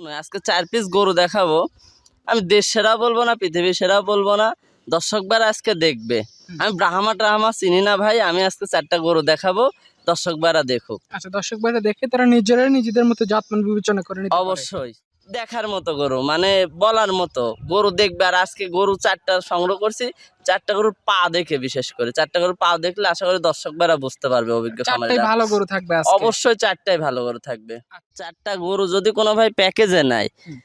নয়, আজকে চার পিস গরু দেখাবো। আমি দেশ সেরা বলব না পৃথিবী সেরা বলব না। দর্শকবার আজকে দেখবে। আমি ব্রাহ্মা ট্রাহ্মা চিনি না ভাই আমি আজকে চারটা গরু দেখাবো। দর্শকবারা দেখুক। আচ্ছা দর্শক বারা দেখে তারা নিজেরাই নিজেদের মতো জাতমান বিবেচনা করে অবশ্যই। দেখার মতো গরু মানে বলার মতো। গরু দেখবে আর আজকে গরু চারটা সংগ্রহ করছি চারটা গরুর পা দেখে বিশেষ করে। চারটা গরুর পা দেখলে আশা করি দর্শকবারা বুঝতে পারবে অভিজ্ঞ ভালো গরু থাকবে অবশ্যই চারটাই ভালো গরু থাকবে। চারটা গরু যদি কোনো ভাই প্যাকেজে হুম।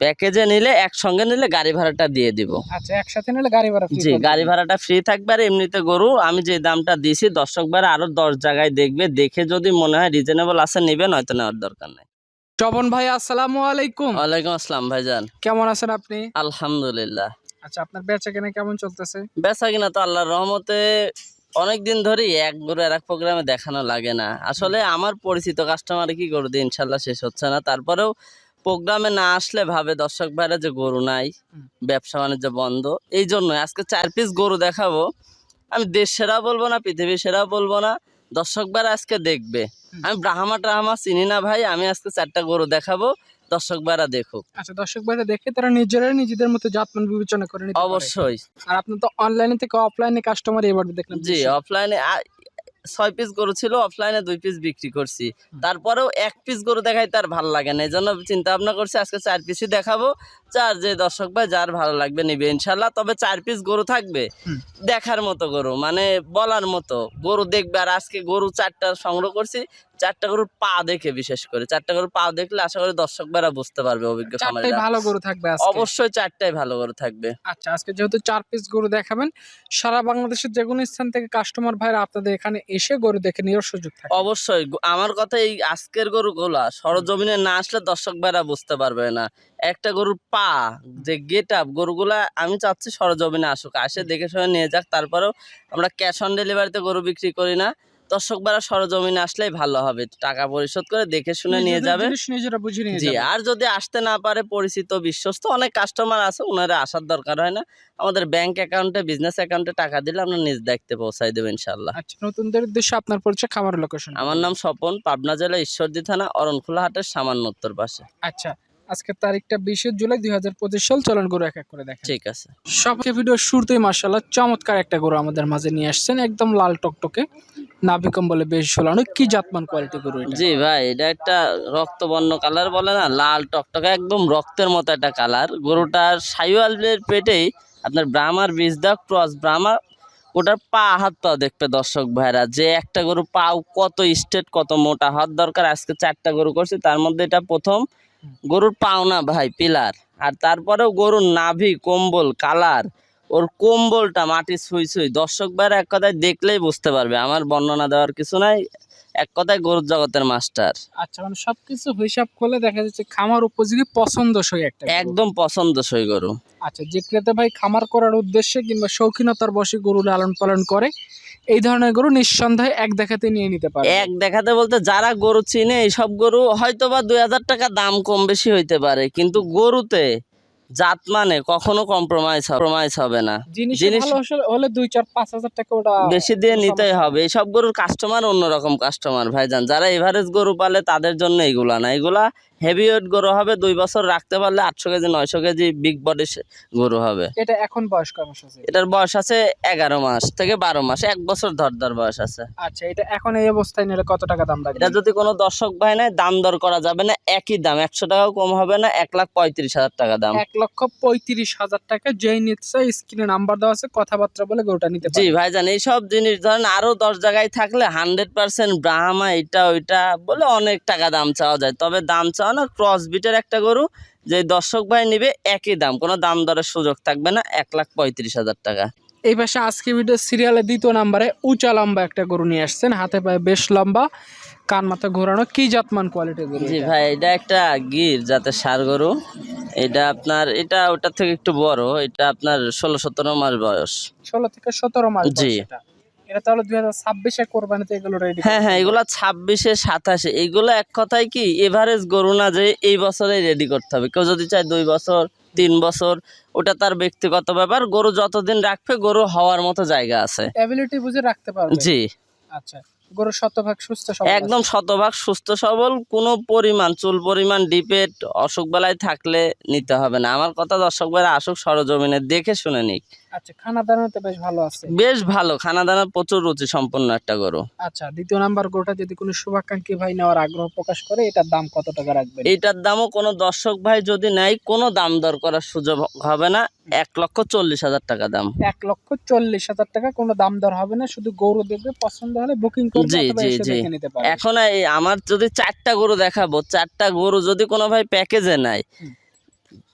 প্যাকেজে নিলে একসঙ্গে নিলে গাড়ি ভাড়াটা দিয়ে দিব। আচ্ছা একসাথে নিলে গাড়ি ভাড়া জি গাড়ি ভাড়াটা ফ্রি থাকবে আর এমনিতে গরু আমি যে দামটা দিয়েছি দর্শকবার আরও দশ জায়গায় দেখবে দেখে যদি মনে হয় রিজনেবল আছে নিবে নয়তো নেওয়ার দরকার নেই। স্বপন ভাই আসসালামু আলাইকুম। ওয়ালাইকুম আসসালাম ভাইজান। কেমন আছেন আপনি? আলহামদুলিল্লাহ। আচ্ছা আপনার বেচা কেনা কেমন চলতেছে? বেচা কিনা তো আল্লাহর রহমতে অনেক দিন ধরেই এক গরু আর এক প্রোগ্রামে দেখানো লাগে না। আসলে আমার পরিচিত কাস্টমার কি গরু দিয়ে ইনশাল্লাহ শেষ হচ্ছে না। তারপরেও প্রোগ্রামে না আসলে ভাবে দর্শক ভাইরা যে গরু নাই। ব্যবসা বাণিজ্য বন্ধ। এই জন্য আজকে চার পিস গরু দেখাবো। আমি দেশ সেরা বলব না পৃথিবী সেরা বলব না। দর্শক ভাইরা আজকে দেখবে। আমি ব্রাহ্মা ট্রাহ্মা চিনি না ভাই আমি আজকে চারটা গরু দেখাবো দর্শক ভাইরা দেখুক। আচ্ছা দর্শক ভাইরা দেখে তারা নিজেরাই নিজেদের মতো জাতমান বিবেচনা করে নিতে অবশ্যই। আর আপনি তো অনলাইনে থেকে অফলাইনে কাস্টমার এবার দেখলাম জি অফলাইনে ছয় পিস গরু ছিল অফলাইনে দুই পিস বিক্রি করছি। তারপরেও এক পিস গরু দেখাই তার ভালো লাগে না এই জন্য চিন্তা ভাবনা করছি আজকে চার পিসই দেখাবো চার যে দর্শক ভাই যার ভালো লাগবে নিবে ইনশাল্লাহ তবে চার পিস গরু থাকবে দেখার মতো গরু মানে বলার মতো। গরু দেখবে আর আজকে গরু চারটা সংগ্রহ করছি চারটা গরুর পা দেখে বিশেষ করে। চারটা গরুর পা দেখলে আশা করি দর্শক ভাইরা বুঝতে পারবে অভিজ্ঞ চারটাই ভালো গরু থাকবে অবশ্যই চারটাই ভালো গরু থাকবে। আচ্ছা আজকে যেহেতু চার পিস গরু দেখাবেন সারা বাংলাদেশের যে কোনো স্থান থেকে কাস্টমার ভাইরা আপনাদের এখানে এসে গরু দেখে নেওয়ার সুযোগ থাকে। অবশ্যই। আমার কথা এই আজকের গরুগুলা সরজমিনে না আসলে দর্শক ভাইরা বুঝতে পারবে না। একটা গরুর পা যে গেট আপ গরুগুলা আমি চাচ্ছি সরজমিনে আসুক। আসে দেখে শুনে নিয়ে যাক তারপরেও আমরা ক্যাশ অন ডেলিভারিতে গরু বিক্রি করি না। দর্শক ভাইরা সরজমিনে আসলেই ভালো হবে। টাকা পরিশোধ করে দেখে শুনে নিয়ে যাবে। জি আর যদি আসতে না পারে পরিচিত বিশ্বস্ত অনেক কাস্টমার আছে ওনারা আসার দরকার হয় না। আমাদের ব্যাংক অ্যাকাউন্টে বিজনেস অ্যাকাউন্টে টাকা দিলে আমরা নিজ দেখতে পৌঁছাই দেবো ইনশাল্লাহ আচ্ছা নতুনদের উদ্দেশ্যে আপনার পরিচয় খামার লোকেশন আমার নাম স্বপন পাবনা জেলা ঈশ্বরদী থানা অরণখোলা হাটের সামান্য উত্তর পাশে। আচ্ছা আজকের তারিখটা বিশে জুলাই দুই হাজার পঁচিশ সাল চলন গরু এক এক করে দেখেন ঠিক আছে। সবকে ভিডিও শুরুতেই মার্শাল্লাহ চমৎকার একটা গরু আমাদের মাঝে নিয়ে আসছেন একদম লাল টকটকে নাভিকম বলে বেশ ঝোলানো কি জাতমান কোয়ালিটি গরু জি ভাই এটা একটা রক্তবর্ণ কালার বলে না লাল টকটকে একদম রক্তের মতো একটা কালার গরুটার সাইওয়ালের পেটেই আপনার ব্রাহ্মার বীজ দাগ ক্রস ব্রাহ্মা ওটার পা হাত পা দেখবে দর্শক ভাইরা যে একটা গরু পাও কত স্টেট কত মোটা হাত দরকার আজকে চারটা গরু করছি তার মধ্যে এটা প্রথম গরুর পাওনা ভাই, পিলার। আর তারপরেও গরুর নাভি, কম্বল, কালার, ওর কম্বলটা মাটি ছুঁই ছুঁই দর্শক এক কথায় দেখলেই বুঝতে পারবে, আমার বর্ণনা দেওয়ার কিছু নাই। এক কথায় গরুর জগতের মাস্টার। আচ্ছা মানে সবকিছু হিসাব করলে দেখা যাচ্ছে খামার উপযোগী পছন্দসই একটা। একদম পছন্দসই গরু। আচ্ছা যে ক্রেতা ভাই খামার করার উদ্দেশ্যে কিংবা শৌখিনতার বসে গরু লালন পালন করে এই ধরনের গরু নিঃসন্দেহে এক দেখাতে নিয়ে নিতে পারে। এক দেখাতে বলতে যারা গরু চিনে এইসব গরু হয়তো বা দুই হাজার টাকা দাম কম বেশি হইতে পারে কিন্তু গরুতে জাত মানে কখনো কম্প্রোমাইজ কম্প্রোমাইজ হবে না। জিনিস হলে- দুই চার পাঁচ হাজার টাকা ওটা বেশি দিয়ে নিতেই হবে। এইসব গরুর কাস্টমার অন্যরকম কাস্টমার ভাইজান। যারা এভারেজ গরু পালে তাদের জন্য এইগুলা না। এগুলা হেভি ওয়েট গরু হবে দুই বছর রাখতে পারলে আটশো কেজি নয়শো কেজি বিগ বডি গরু হবে। এটা এখন বয়স মাস আছে? এটার বয়স আছে এগারো মাস থেকে বারো মাস এক বছর ধর ধর বয়স আছে। আচ্ছা এটা এখন এই অবস্থায় নিলে কত টাকা দাম এটা যদি কোনো দর্শক ভাই নেয় দাম দর করা যাবে না একই দাম একশো টাকাও কম হবে না এক লাখ পঁয়ত্রিশ হাজার টাকা দাম। এক লক্ষ পঁয়ত্রিশ হাজার টাকা যেই নিতে চাই স্ক্রিনে নাম্বার দেওয়া আছে কথাবার্তা বলে গরুটা নিতে জি পারে ভাইজান এইসব জিনিস ধরেন আরও দশ জায়গায় থাকলে হান্ড্রেড পার্সেন্ট ব্রাহ্মা এটা ওইটা বলে অনেক টাকা দাম চাওয়া যায় তবে দাম চাওয়া না ক্রস বিটের একটা গরু যে দর্শক ভাই নিবে একই দাম কোনো দাম দরের সুযোগ থাকবে না এক লাখ পঁয়ত্রিশ হাজার টাকা। এই পাশে আজকে ভিডিও সিরিয়ালের দ্বিতীয় নাম্বারে উঁচা লম্বা একটা গরু নিয়ে আসছেন হাতে পায়ে বেশ লম্বা কান মাথা ঘোরানো কি জাতমান কোয়ালিটির গরু জি ভাই এটা একটা গির যাতে সার গরু এটা আপনার এটা ওটার থেকে একটু বড় এটা আপনার ষোলো সতেরো মাস বয়স। ষোলো থেকে সতেরো মাস জি। এটা। তাহলে দুই হাজার ছাব্বিশে কোরবানিতে এগুলো রেডি হ্যাঁ হ্যাঁ এগুলা ছাব্বিশে সাতাশে। এগুলো এক কথায় কি এভারেজ গরু না যে এই বছরে রেডি করতে হবে। কেউ যদি চায় দুই বছর তিন বছর ওটা তার ব্যক্তিগত ব্যাপার। গরু যতদিন রাখবে গরু হওয়ার মতো জায়গা আছে। অ্যাবিলিটি বুঝে রাখতে পারবে। জি। আচ্ছা গরু শতভাগ সুস্থ সবল একদম শতভাগ সুস্থ সবল কোনো পরিমাণ চুল পরিমাণ ডিপেট অসুখ বেলায় থাকলে নিতে হবে না। আমার কথা দর্শক ভাইরা আসুক সরজমিনে দেখে শুনে নিক। আচ্ছা খানা দানা তো বেশ ভালো আছে। বেশ ভালো খানা দানা প্রচুর রুচি সম্পন্ন একটা গরু। আচ্ছা দ্বিতীয় নাম্বার গরুটা যদি কোনো শুভাকাঙ্ক্ষী ভাই নেওয়ার আগ্রহ প্রকাশ করে এটার দাম কত টাকা রাখবেন? এইটার দামও কোনো দর্শক ভাই যদি নেয় কোনো দাম দর করার সুযোগ হবে না। এক লক্ষ চল্লিশ হাজার টাকা দাম। এক লক্ষ চল্লিশ হাজার টাকা কোনো দাম দর হবে না শুধু গরু দেখবে পছন্দ হলে বুকিং করবে জি, জি, জি। এখন আমার যদি চারটা গরু দেখাবো চারটা গরু যদি কোনো ভাই প্যাকেজে নেয়।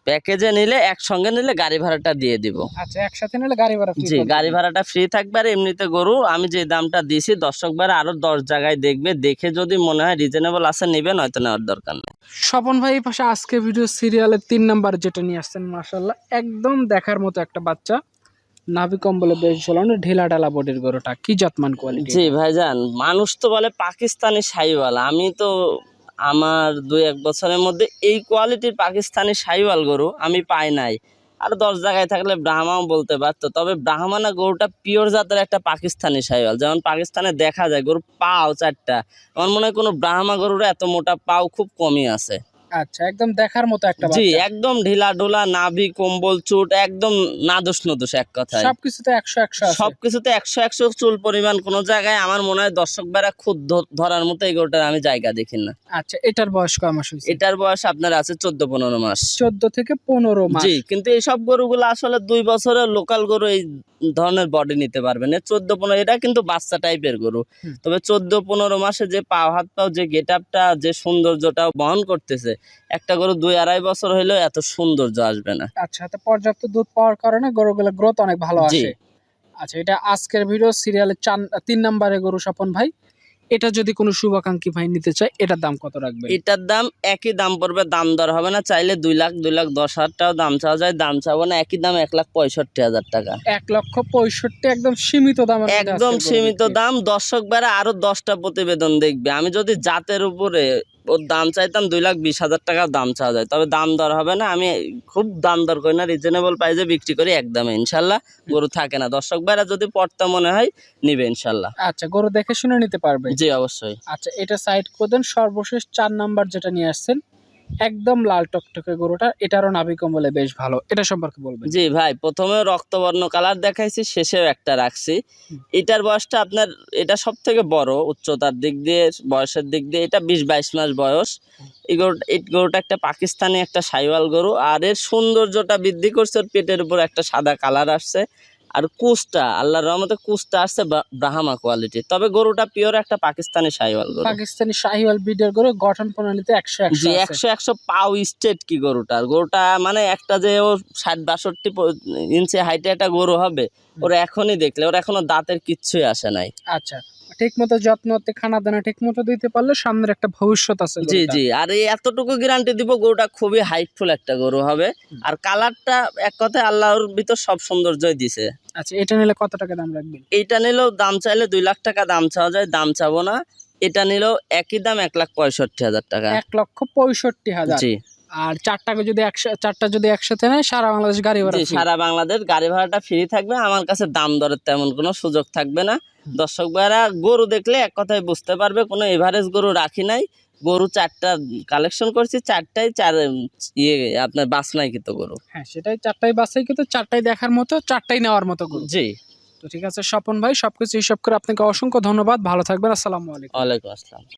প্যাকেজে নিলে একসঙ্গে নিলে গাড়ি ভাড়াটা দিয়ে দিব। আচ্ছা একসাথে নিলে গাড়ি ভাড়া জি গাড়ি ভাড়াটা ফ্রি থাকবে আর এমনিতে গরু আমি যে দামটা দিছি দর্শক ভাড়া আরও দশ জায়গায় দেখবে দেখে যদি মনে হয় রিজনেবল আছে নেবে নয়তো নেওয়ার দরকার নেই। স্বপন ভাই এই পাশে আজকে ভিডিও সিরিয়ালের তিন নাম্বার যেটা নিয়ে আসছেন মাশাল্লাহ একদম দেখার মতো একটা বাচ্চা। নাভি কম্বলে বেশ ঝোলানো ঢিলা ঢালা বডির গরুটা কি জাতমান কোয়ালিটি জি ভাইজান মানুষ তো বলে পাকিস্তানি শাহিওয়াল আমি তো আমার দুই এক বছরের মধ্যে এই কোয়ালিটির পাকিস্তানি সাইওয়াল গরু আমি পাই নাই। আর দশ জায়গায় থাকলে ব্রাহ্মাও বলতে পারতো, তবে ব্রাহ্মানা গরুটা পিওর জাতের একটা পাকিস্তানি সাইওয়াল যেমন পাকিস্তানে দেখা যায় গরু পাও চারটা, আমার মনে হয় কোনো ব্রাহ্মা গরুর এত মোটা পাও খুব কমই আছে। আচ্ছা একদম দেখার মতো একটা জি একদম ঢিলা নাভি কম্বল চুট একদম নাদুস নদুস এক কথায়। সবকিছুতে একশো একশো সবকিছুতে একশো একশো চুল পরিমাণ কোন জায়গায় আমার মনে হয় দর্শক বেড়া খুদ ধরার মতো এই গরুটার আমি জায়গা দেখি না। আচ্ছা এটার বয়স কয় মাস হয়েছে? এটার বয়স আপনার আছে চোদ্দ পনেরো মাস। চোদ্দ থেকে পনেরো মাস। জি কিন্তু এই সব গরুগুলো আসলে দুই বছরের লোকাল গরু এই ধরনের বডি নিতে পারবেন চোদ্দ পনেরো এটা কিন্তু বাচ্চা টাইপের গরু। তবে চোদ্দ পনেরো মাসে যে পাও হাত পাও যে গেট আপটা যে সৌন্দর্যটা বহন করতেছে একটা গরু দুই আড়াই বছর হইলেও এত সৌন্দর্য আসবে না। আচ্ছা তো পর্যাপ্ত দুধ পাওয়ার কারণে গরুগুলোর গ্রোথ অনেক ভালো। আসে। আচ্ছা এটা আজকের ভিডিও সিরিয়ালের চার তিন নম্বরে গরু স্বপন ভাই। এটা যদি কোনো শুভাকাঙ্ক্ষী ভাই নিতে চায় এটার দাম কত রাখবেন? এটার দাম একই দাম পড়বে দাম দর হবে না। চাইলে দুই লাখ দুই লাখ দশ হাজার টাকাও দাম চাওয়া যায় দাম চাবো না। একই দাম এক লাখ পঁয়ষট্টি হাজার টাকা। এক লক্ষ পঁয়ষট্টি একদম সীমিত দাম একদম সীমিত দাম। দর্শক বেড়া আরও দশটা প্রতিবেদন দেখবে। আমি যদি জাতের উপরে ওর দাম চাইতাম দুই লাখ বিশ হাজার টাকা দাম চাওয়া যায়। তবে দাম দর হবে না আমি খুব দাম দর করি না রিজনেবল প্রাইসে বিক্রি করি একদমে ইনশাল্লাহ। গরু থাকে না। দর্শক ভাইরা যদি পড়তে মনে হয় নিবে ইনশাল্লাহ। আচ্ছা গরু দেখে শুনে নিতে পারবে? জি অবশ্যই। আচ্ছা এটা সাইড করে দেন সর্বশেষ চার নাম্বার যেটা নিয়ে আসছেন একদম লাল টকটকে গরুটা, এটারও নাভি কম্বলে বেশ ভালো। এটা সম্পর্কে বলবেন? জি ভাই, প্রথমে রক্তবর্ণ কালার দেখাইছি, শেষেও একটা রাখছি। এটার বয়সটা আপনার, এটা সব থেকে বড়, উচ্চতার দিক দিয়ে, বয়সের দিক দিয়ে, এটা বিশ বাইশ মাস বয়স। এই গরু, এই গরুটা একটা পাকিস্তানি একটা সাইওয়াল গরু, আর এর সৌন্দর্যটা বৃদ্ধি করছে পেটের উপর একটা সাদা কালার আসছে। আর কুচটা আল্লাহর রহমতে কুচটা আসছে ব্রাহ্মা কোয়ালিটি তবে গরুটা পিওর একটা পাকিস্তানি শাহিওয়াল গরু। পাকিস্তানি শাহিওয়াল ব্রিডের গরু গঠন প্রণালীতে একশো একশো জি। একশো একশো পাও স্টেট কি গরুটা? গরুটা মানে একটা যে ও ষাট বাষট্টি ইঞ্চি হাইটে একটা গরু হবে ওর এখনই দেখলে ওর এখনও দাঁতের কিচ্ছুই আসে নাই। আচ্ছা। ঠিক মতো যত্নতে খানা দানা ঠিক মতো দিতে পারলে সামনের একটা ভবিষ্যৎ আছে জি জি। আর এই এতটুকু গ্যারান্টি দিব গরুটা খুবই হাইটফুল একটা গরু হবে। আর কালারটা এক কথায় আল্লাহর ভিতর সব সৌন্দর্যই দিছে। আচ্ছা এটা নিলে কত টাকা দাম রাখবেন? এইটা নিলেও দাম চাইলে দুই লাখ টাকা দাম চাওয়া যায় দাম চাবো না। এটা নিলেও একই দাম এক লাখ পঁয়ষট্টি হাজার টাকা। এক লক্ষ পঁয়ষট্টি হাজার। জি। আর চারটাকে যদি একশো চারটা যদি একসাথে নেয় সারা বাংলাদেশ গাড়ি ভাড়া সারা বাংলাদেশ গাড়ি ভাড়াটা ফ্রি থাকবে। আমার কাছে দাম দরের তেমন কোনো সুযোগ থাকবে না। দর্শক ভাইরা গরু দেখলে এক কথায় বুঝতে পারবে কোনো এভারেজ গরু রাখি নাই। গরু চারটা কালেকশন করছি চারটাই চার ইয়ে আপনার বাসনাই কিন্তু গরু। হ্যাঁ সেটাই চারটাই বাসাই কিন্তু চারটাই দেখার মতো চারটাই নেওয়ার মতো গরু। জি। তো ঠিক আছে স্বপন ভাই সবকিছু হিসাব করে আপনাকে অসংখ্য ধন্যবাদ। ভালো থাকবেন আসসালামু আলাইকুম। ওয়ালাইকুম আসসালাম।